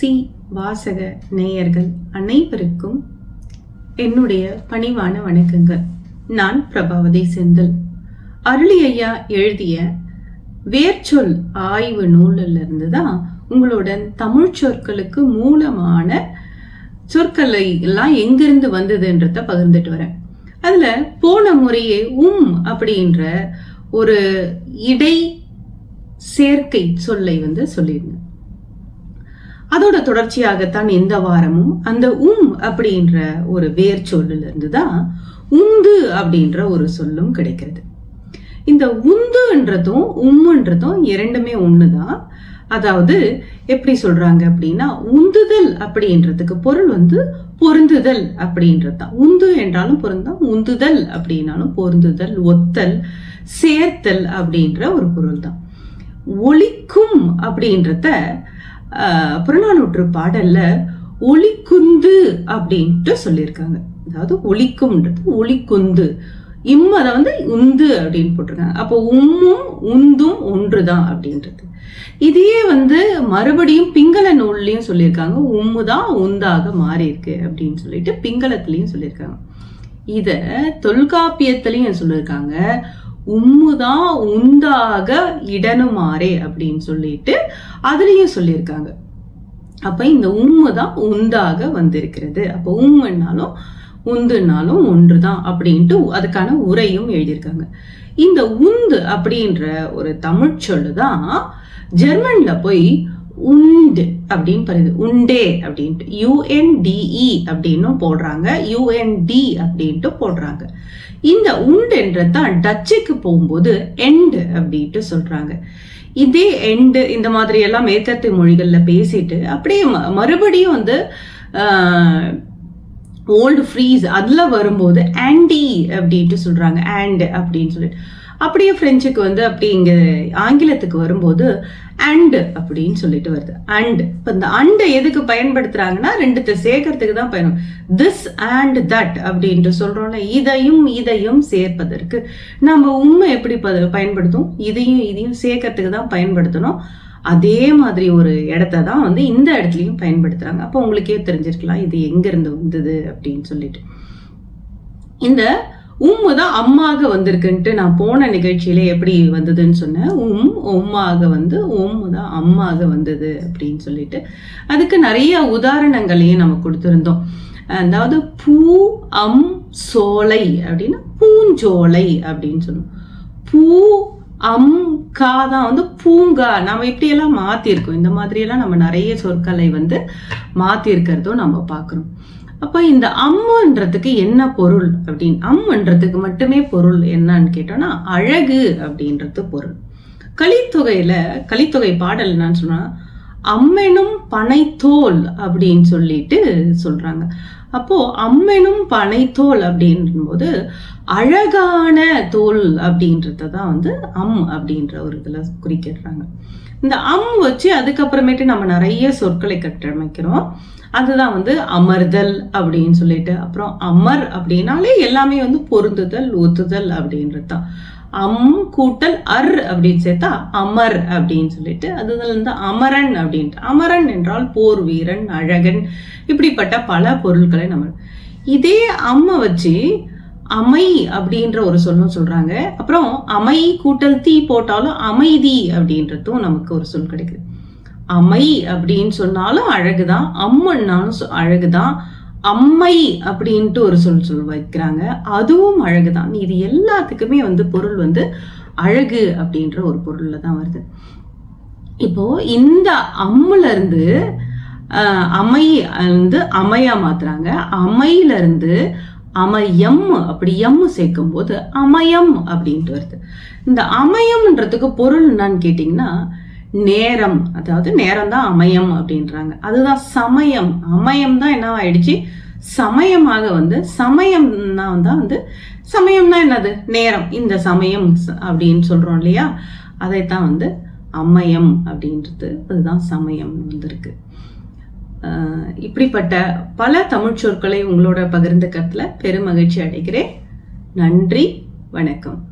C வாசக நேயர்கள் அனைவருக்கும் என்னுடைய பணிவான வணக்கங்கள். நான் பிரபாவதி செந்தில். அருளி ஐயா எழுதிய வேர்ச்சொல் ஆய்வு நூலில் இருந்து தான் உங்களுடன் தமிழ் சொற்களுக்கு மூலமான சொற்களை எல்லாம் எங்கிருந்து வந்ததுன்றத பகிர்ந்துட்டு வரேன். அதுல போன முறையே உம் அப்படின்ற ஒரு இடை சேர்க்கை சொல்லை வந்து சொல்லியிருந்தேன். அதோட தொடர்ச்சியாகத்தான் இந்த வாரமும் அந்த உம் அப்படின்ற ஒரு வேர் சொல்லுல இருந்து தான் உந்து அப்படின்ற ஒரு சொல்லும் கிடைக்கிறது. இந்த உந்துன்றதும் உம்முன்றதும் இரண்டுமே ஒண்ணுதான். அதாவது எப்படி சொல்றாங்க அப்படின்னா உந்துதல் அப்படின்றதுக்கு பொருள் வந்து பொருந்துதல் அப்படின்றது தான் உந்து என்றாலும் பொருந்தம் உந்துதல் அப்படின்னாலும் பொருந்துதல் ஒத்தல் சேர்த்தல் அப்படின்ற ஒரு பொருள் தான் ஒளிக்கும் அப்படின்றத புறநானூற்று பாடல்ல ஒளிக்குந்து அப்படின்ட்டு சொல்லியிருக்காங்க. அதாவது ஒளிக்கும்ன்றது ஒளிக்குந்து. இம் அதை வந்து உந்து அப்படின்னு போட்டிருக்காங்க. அப்போ உம்மும் உந்தும் ஒன்றுதான் அப்படின்றது. இதையே வந்து மறுபடியும் பிங்கள நூல்லையும் சொல்லியிருக்காங்க. உம்மு தான் உந்தாக மாறி இருக்கு அப்படின்னு சொல்லிட்டு பிங்களத்திலையும் சொல்லியிருக்காங்க. இத தொல்காப்பியத்திலையும் சொல்லியிருக்காங்க. உம்முதான் உந்தாக இடனுமாறே அப்படின்னு சொல்லிட்டு அதுலேயும் சொல்லியிருக்காங்க. அப்போ இந்த உம்மு தான் உந்தாக வந்திருக்கிறது. அப்போ உம்முன்னாலும் உந்துனாலும் ஒன்றுதான் அப்படின்ட்டு அதுக்கான உரையும் எழுதியிருக்காங்க. இந்த உந்து அப்படின்ற ஒரு தமிழ் சொல்லு தான் ஜெர்மன்ல போய் உண்டு அப்படின்னு படுது உண்டே அப்படின்ட்டு. யூஎன்டிஇ அப்படின்னும் போடுறாங்க. யூஎன்டி அப்படின்ட்டு போடுறாங்க. இந்த உண்டுன்றது தான் டச்சுக்கு போகும்போது எண்டு அப்படின்ட்டு சொல்றாங்க. இதே எண்டு இந்த மாதிரி எல்லாம் மேற்கத்திய மொழிகளில் பேசிட்டு அப்படியே மறுபடியும் வந்து ஓல்டு ஃப்ரீஸ் அதில் வரும்போது ஆண்டி அப்படின்ட்டு சொல்கிறாங்க ஆண்ட் அப்படின்னு சொல்லிட்டு. அப்படியே ஃப்ரெஞ்சுக்கு வந்து அப்படி இங்கே ஆங்கிலத்துக்கு வரும்போது அண்ட் அப்படின்னு சொல்லிட்டு வருது. அண்ட் இப்போ இந்த அண்டை எதுக்கு பயன்படுத்துகிறாங்கன்னா ரெண்டுத்தை சேர்க்கறதுக்கு தான் பயணம் திஸ் அண்ட் தட் அப்படின்ட்டு சொல்கிறோம்ல இதையும் இதையும் சேர்ப்பதற்கு. நம்ம உண்மை எப்படி பயன்படுத்தும் இதையும் இதையும் சேர்க்கறதுக்கு தான் பயன்படுத்தணும். அதே மாதிரி ஒரு இடத்த தான் வந்து இந்த இடத்துலையும் பயன்படுத்துகிறாங்க அப்போ உங்களுக்கே தெரிஞ்சிருக்கலாம் இது எங்கேருந்து வந்தது அப்படின்னு சொல்லிட்டு. இந்த உம்மு தான் அம்மாக வந்திருக்குன்ட்டு நான் போன நிகழ்ச்சியில எப்படி வந்ததுன்னு சொன்னேன். உம் உம்மாக வந்து உம்மு தான் அம்மாக வந்தது அப்படின்னு சொல்லிட்டு. அதுக்கு நிறைய உதாரணங்களையும் நம்ம கொடுத்துருந்தோம். அதாவது பூ அம் சோலை அப்படின்னா பூஞ்சோலை அப்படின்னு சொன்னோம். பூ அம் கா தான் வந்து பூங்கா. நம்ம இப்படியெல்லாம் மாத்திருக்கோம்? இந்த மாதிரியெல்லாம் நம்ம நிறைய சொற்களை வந்து மாத்திருக்கிறதும் நம்ம பார்க்குறோம். அப்போ இந்த அம்முன்றதுக்கு என்ன பொருள் அப்படின்னு? அம்முன்றதுக்கு மட்டுமே பொருள் என்னன்னு கேட்டோம்னா அழகு அப்படின்றது பொருள். கலித்தொகையில கலித்தொகை பாடல் என்னன்னு சொன்னா அம்மெனும் பனைத்தோல் அப்படின்னு சொல்லிட்டு சொல்றாங்க. அப்போ அம்மெனும் பனைத்தோல் அப்படின்றபோது அழகான தோல் அப்படின்றத தான் வந்து அம் அப்படின்ற ஒரு இதில் குறிக்கிறாங்க இந்த அம் வச்சு அதுக்கப்புறமேட்டு நம்ம நிறைய சொற்களை கட்டமைக்கிறோம். அதுதான் வந்து அமர்தல் அப்படின்னு சொல்லிட்டு அப்புறம் அமர் அப்படின்னாலே எல்லாமே வந்து பொருந்துதல் ஒத்துதல் அப்படின்றது தான் அம் கூட்டல் அர் அப்படின்னு சேர்த்தா அமர் அப்படின்னு சொல்லிட்டு அதுல இருந்து அமரன் அப்படின்ட்டு. அமரன் என்றால் போர் வீரன் அழகன் இப்படிப்பட்ட பல பொருட்களை நம்ம. இதே அம்மை வச்சு அமை அப்படின்ற ஒரு சொல்லும் சொல்றாங்க. அப்புறம் அமை கூட்டல் தீ போட்டாலும் அமைதி அப்படின்றதும் நமக்கு ஒரு சொல் கிடைக்குது. அமை அப்படின்னு சொன்னாலும் அழகுதான் அம்மன்னாலும் அழகுதான் அம்மை அப்படின்ட்டு ஒரு சொல் சொல் வைக்கிறாங்க. அதுவும் அழகு தான் இது எல்லாத்துக்குமே வந்து பொருள் வந்து அழகு அப்படின்ற ஒரு பொருள்ல தான் வருது. இப்போ இந்த அம்முல இருந்து அமை வந்து அமையா மாத்துறாங்க. அமையில இருந்து அமயம் அப்படி எம் சேர்க்கும் போது அமயம் அப்படின்ட்டு வருது. இந்த அமயம்ன்றதுக்கு பொருள் என்னன்னு கேட்டீங்கன்னா நேரம் அதாவது நேரம் தான் அமயம் அப்படின்றாங்க. அதுதான் சமயம். அமயம் தான் என்ன ஆயிடுச்சு? சமயமாக வந்து சமயம்னா தான் வந்து சமயம்னா என்னது? நேரம். இந்த சமயம் அப்படின்னு சொல்றோம் இல்லையா? அதைத்தான் வந்து அமயம் அப்படின்றது. அதுதான் சமயம் வந்திருக்கு. இப்படிப்பட்ட பல தமிழ் சொற்களை உங்களோட பகிர்ந்துக்கிறதுல பெரும் மகிழ்ச்சி அடைகிறேன். நன்றி. வணக்கம்.